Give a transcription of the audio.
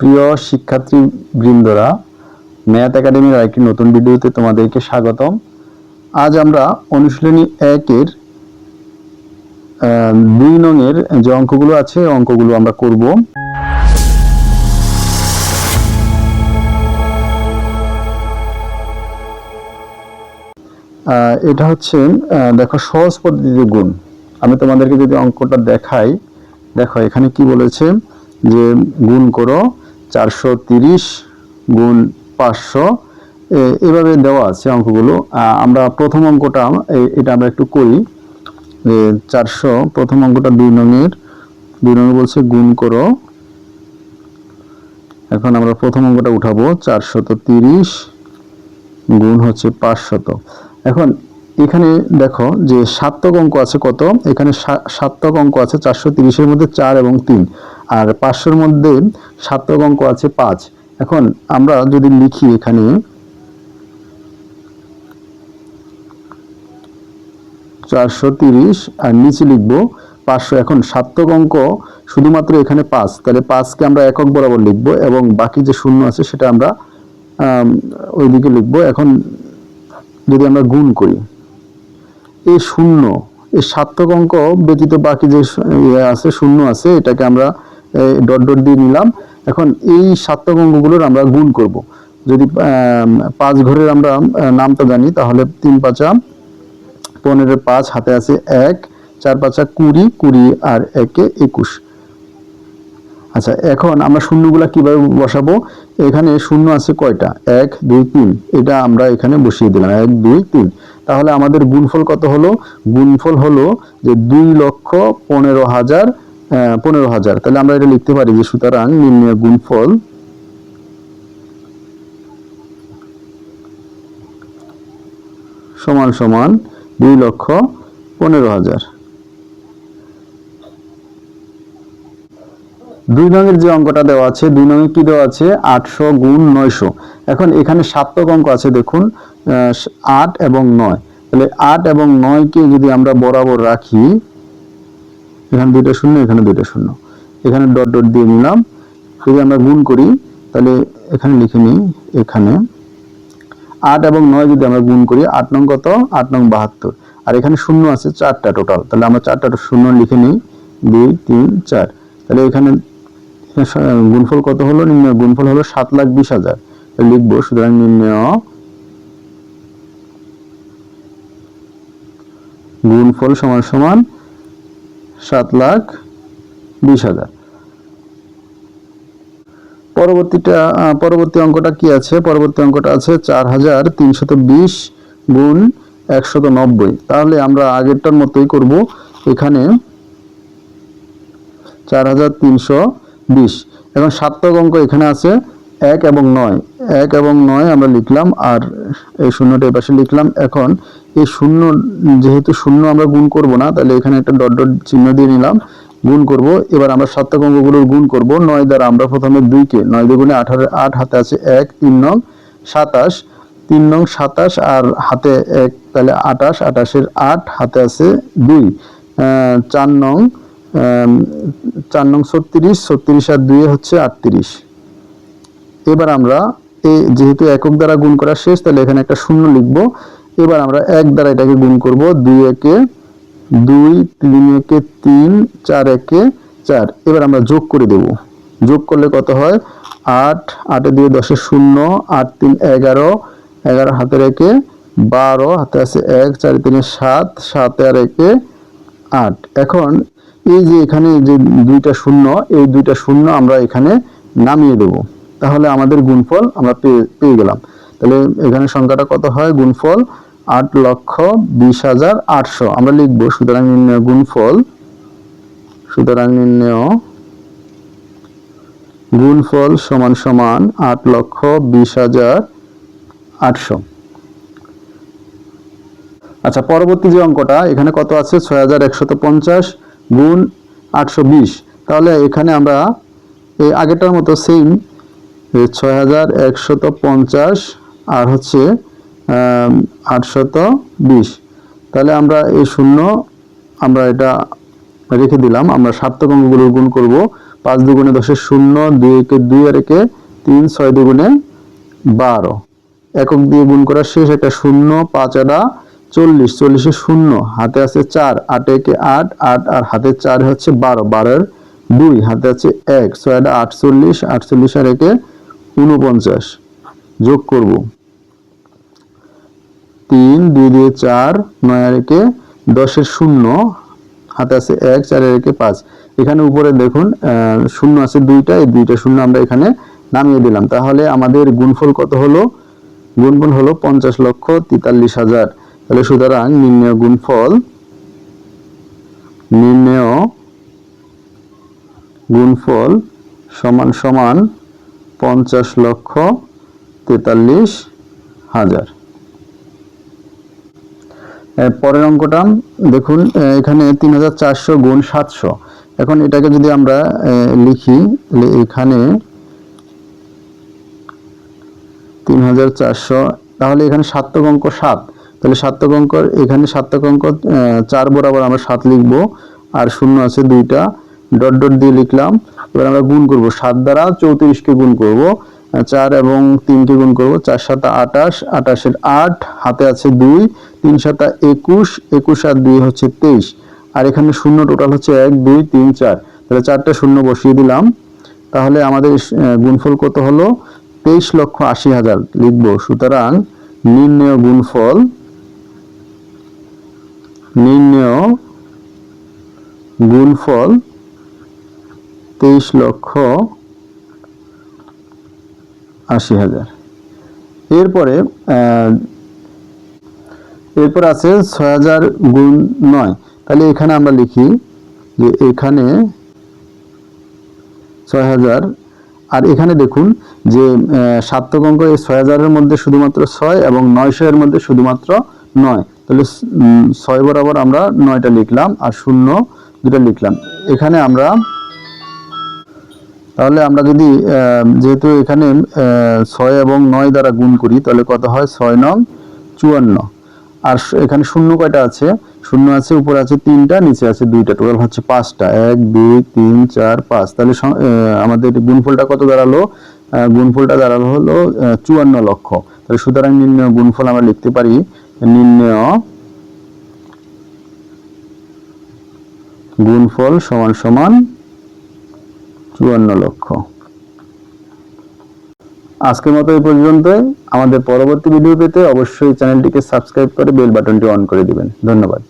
প্রিয় শিক্ষার্থী বৃন্দরা ম্যাথ একাডেমির একটি নতুন ভিডিওতে তোমাদেরকে স্বাগতম। আজ আমরা অনুশীলনী একের দুই নংয়ের যে অঙ্কগুলো আছে অঙ্কগুলো আমরা করব। এটা হচ্ছে দেখো সহজ পদ্ধতিতে গুণ। আমি তোমাদেরকে যদি অঙ্কটা দেখাই, দেখো এখানে কি বলেছে যে, গুণ করো। চারশো তিরিশ গুণ পাঁচশো। এভাবে দেওয়া আছে অঙ্কগুলো। আমরা প্রথম অঙ্কটা এটা আমরা একটু করি। চারশো, প্রথম অঙ্কটা দুই নঙের দুই নঙে বলছে গুণ করো। এখন আমরা প্রথম অঙ্কটা উঠাবো। চারশত তিরিশ গুণ হচ্ছে পাঁচশত। এখন এখানে দেখো যে সাতক অঙ্ক আছে কত? এখানে সাতক অঙ্ক আছে চারশো তিরিশের মধ্যে চার এবং তিন। আর পাঁচশোর মধ্যে সাতক অঙ্ক আছে পাঁচ। এখন আমরা যদি লিখি এখানে, চারশো তিরিশ আর নিচে লিখব পাঁচশো। এখন সাতক অঙ্ক শুধুমাত্র এখানে পাঁচ। তাহলে পাঁচকে আমরা একক বরাবর লিখব এবং বাকি যে শূন্য আছে সেটা আমরা ওইদিকে লিখব। এখন যদি আমরা গুণ করি এই শূন্য এই সার্থক অঙ্ক ব্যতীত বাকি যে ইয়ে আছে, শূন্য আছে, এটাকে আমরা ডট ডট দিয়ে নিলাম। এখন এই সার্থক অঙ্কগুলোর আমরা গুণ করব। যদি পাঁচ ঘরের আমরা নামটা জানি, তাহলে তিন পাঁচা পনেরো পাঁচ, হাতে আছে এক, চার পাঁচা কুড়ি কুড়ি আর একে একুশ। আচ্ছা এখন আমরা শূন্যগুলা কীভাবে বসাবো? এখানে শূন্য আছে কয়টা? এক, দুই, তিন। এটা আমরা এখানে বসিয়ে দিলাম। এক, দুই, তিন। তাহলে আমাদের গুণফল কত হলো? গুণফল হলো যে দুই লক্ষ পনেরো হাজার পনেরো হাজার। তাহলে আমরা এটা লিখতে পারি যে সুতরাং নির্ণয় গুণফল সমান সমান দুই লক্ষ পনেরো হাজার। দুই নঙের যে অঙ্কটা দেওয়া আছে, দুই নঙে কি দেওয়া আছে? আটশো গুণ নয়শো। এখন এখানে সাতক অঙ্ক আছে, দেখুন আট এবং নয়। তাহলে আট এবং নয়কে যদি আমরা বরাবর রাখি, এখানে দুইটা শূন্য, এখানে দুইটা শূন্য। এখানে ডট ডট দিয়ে নিলাম। যদি আমরা গুণ করি, তাহলে এখানে লিখে নিই, এখানে আট এবং নয় যদি আমরা গুণ করি, আট নং কত? আট নং বাহাত্তর। আর এখানে শূন্য আছে চারটা টোটাল তাহলে আমরা চারটা শূন্য লিখে নিই, দুই, তিন, চার। তাহলে এখানে গুণফল কত হলো? নির্ণয় গুণফল হলো সাত লাখ বিশ হাজার। লিখব, সুতরাং নির্ণয় গুণফল সমান সমান সাত লাখ বিশ হাজার। পরবর্তীটা পরবর্তী অঙ্কটা কি আছে? পরবর্তী অঙ্কটা আছে চার হাজার তিনশত বিশ গুণ একশত নব্বই। তাহলে আমরা আগেরটার মতোই করব। এখানে চার হাজার তিনশো বিশ। এখন সার্থক অঙ্ক এখানে আছে এক এবং নয়। এক এবং নয় আমরা লিখলাম আর এই শূন্যটা এপাশে লিখলাম। এখন এই শূন্য, যেহেতু শূন্য আমরা গুণ করব না, তাহলে এখানে একটা ডট ডট চিহ্ন দিয়ে নিলাম, গুণ করব। এবার আমরা সার্থক অঙ্কগুলোর গুণ করব। নয় দ্বারা আমরা প্রথমে দুইকে, নয় দুগুণে আঠারো, আট হাতে আছে এক, তিন নং সাতাশ, তিন নং সাতাশ আর হাতে এক, তাহলে আটাশ, আটাশের আট হাতে আছে দুই। চার নং চার নং ছত্রিশ ছত্রিশ আর দুই হচ্ছে আটত্রিশ। এবার আমরা এই যেহেতু একক দ্বারা গুণ করা শেষ, তাহলে এখানে একটা শূন্য লিখব। এবার আমরা এক দ্বারা এটাকে গুণ করব, দুই একে দুই, তিন একে তিন, চার একে চার। এবার আমরা যোগ করে দেব। যোগ করলে কত হয়? আট, আটে দিয়ে দশে শূন্য, আট, তিন, এগারো এগারো হাতে রেখে বারো, হাতে আছে এক, চার, তিনে সাত, সাতে আর একে আট। এখন এই যে এখানে যে দুইটা শূন্য, এই দুইটা শূন্য আমরা এখানে নামিয়ে দেব। তাহলে আমাদের গুণফল আমরা পেয়ে পেয়ে গেলাম। তাহলে এখানে সংখ্যাটা কত হয়? গুণফল আট লক্ষ বিশ হাজার আটশো। আমরা লিখব সুতরাং নির্ণয় গুণফল, সুতরাং নির্ণয় গুণফল সমান সমান আট লক্ষ বিশ হাজার আটশো। আচ্ছা পরবর্তী যে অঙ্কটা, এখানে কত আছে? ছয় হাজার একশত পঞ্চাশ। গুণ আটশো বিশ। তাহলে এখানে আমরা এই আগেরটার মতো সেম ছয় হাজার একশত পঞ্চাশ আর হচ্ছে আটশত বিশ। তাহলে আমরা এই শূন্য আমরা এটা রেখে দিলাম। আমরা সার্থক অঙ্কগুলোর গুণ করব। পাঁচ দুগুণে দশের শূন্য, দুই একে দুই আর একে তিন, ছয় দুগুণে বারো। একক দিয়ে গুণ করা শেষ একটা শূন্য, পাঁচ আটা চল্লিশ, চল্লিশে শূন্য, হাতে আছে চার, আট একে আট আট আর হাতে চার হচ্ছে বারো, বারোর দুই, হাতে আছে এক, ছয় আটা আটচল্লিশ আটচল্লিশ আর একে উনপঞ্চাশ যোগ করব। তিন, দুই দিয়ে চার, নয় আর একে দশের শূন্য, হাতে আছে এক চারের একে পাঁচ। এখানে উপরে দেখুন শূন্য আছে দুইটা, এই দুইটা শূন্য আমরা এখানে নামিয়ে দিলাম। তাহলে আমাদের গুণফল কত হলো? গুণফল হলো পঞ্চাশ লক্ষ তেতাল্লিশ হাজার। তাহলে সুতরাং নির্ণয় গুণফল নির্ণয় গুণফল সমান সমান পঞ্চাশ লক্ষ তেতাল্লিশ হাজার। পরের অঙ্কটা, দেখুন এখানে তিন হাজার চারশো গুণ সাতশো। এখন এটাকে যদি আমরা লিখি এখানে তিন হাজার চারশো, তাহলে এখানে সার্থক অঙ্ক সাত। তাহলে সার্থক অঙ্ক এখানে সার্থক অঙ্ক চার বরাবর আমরা সাত লিখব, আর শূন্য আছে দুইটা, ডট ডট দিয়ে লিখলাম, এবার আমরা গুণ করব, সাত দ্বারা চৌত্রিশকে গুণ করব চার এবং তিনকে গুণ করব, চার সাতা আটাশ, আটাশের আট, হাতে আছে দুই, তিন সাতা একুশ একুশ আর দুই হচ্ছে তেইশ, আর এখানে শূন্য টোটাল হচ্ছে এক, দুই, তিন, চার, তাহলে চারটা শূন্য বসিয়ে দিলাম, তাহলে আমাদের গুণফল কত হলো, তেইশ লক্ষ আশি হাজার লিখব, সুতরাং নির্ণয় গুণফল নির্ণয় গুণফল তেইশ লক্ষ আশি হাজার। এরপরে এরপর আছে ছয় হাজার গুণ নয়। তাহলে এখানে আমরা লিখি যে এখানে ছয় হাজার, আর এখানে দেখুন যে সার্থক অঙ্ক এই ছয় হাজারের মধ্যে শুধুমাত্র ছয় এবং নয়শো এর মধ্যে শুধুমাত্র নয়। তাহলে ছয় বরাবর আমরা নয়টা লিখলাম আর শূন্য দুটা লিখলাম। এখানে আমরা, তাহলে আমরা যদি যেহেতু এখানে ছয় এবং নয় দ্বারা গুণ করি, তাহলে কত হয়? ছয় নং চুয়ান্ন। আর এখানে শূন্য কয়টা আছে? শূন্য আছে, উপরে আছে তিনটা, নিচে আছে দুইটা। টোটাল হচ্ছে পাঁচটা। এক, দুই, তিন, চার, পাঁচ। তাহলে আমাদের গুণফলটা কত দাঁড়াল? গুণফলটা দাঁড়াল হলো চুয়ান্ন লক্ষ। তাহলে সুতরাং নির্ণয় গুণফল আমরা লিখতে পারি নির্ণয় গুণফল সমান সমান চুয়ান্ন লক্ষ। আজকের মতো এই পর্যন্ত আমাদের পরবর্তী ভিডিও পেতে অবশ্যই চ্যানেলটিকে সাবস্ক্রাইব করে বেল বাটনটি অন করে দিবেন। ধন্যবাদ।